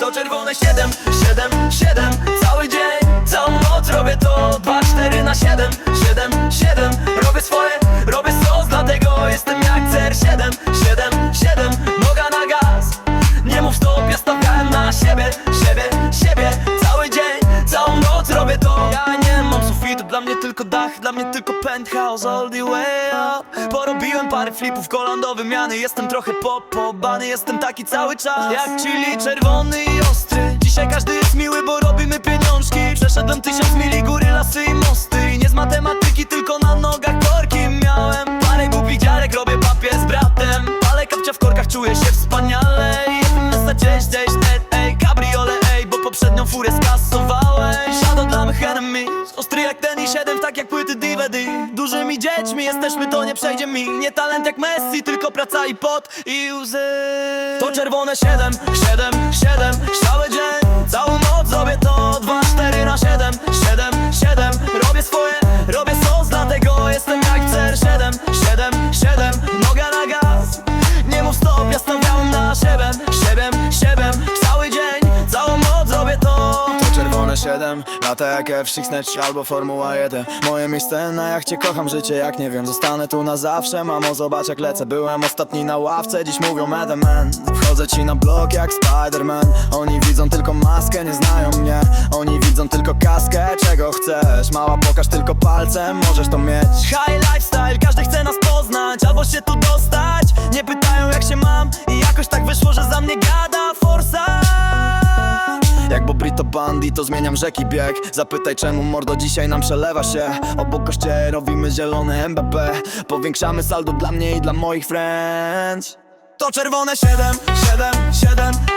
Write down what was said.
To czerwone 7, 7, 7 Cały dzień, całą noc robię to. 2, 4 na 7, Dla mnie tylko penthouse all the way up. Porobiłem parę flipów, kolando wymiany Jestem trochę popobany, jestem taki cały czas. Jak chili czerwony i ostry. Dzisiaj każdy jest miły, bo robimy pieniążki Dużymi dziećmi. Jesteśmy, to nie przejdzie mi. Nie talent jak Messi, tylko praca i pot i łzy. To czerwone 7, 7, 7 7, lata jak F6 albo Formuła 1 Moje miejsce na jachcie, kocham życie jak nie wiem. Zostanę tu na zawsze, mamo zobacz jak lecę. Byłem ostatni na ławce, dziś mówią Mad Man Wchodzę ci na blok jak Spider-Man. Oni widzą tylko maskę, nie znają mnie. Oni widzą tylko kaskę, czego chcesz. Mała pokaż tylko palcem, możesz to mieć. High lifestyle, każdy chce nas poznać Albo się tu dostać Bobrito Bandi, to zmieniam rzeki bieg. Zapytaj czemu mordo dzisiaj nam przelewa się? Obok kościele robimy zielone MBB Powiększamy saldo dla mnie i dla moich friends. To czerwone 7, 7, 7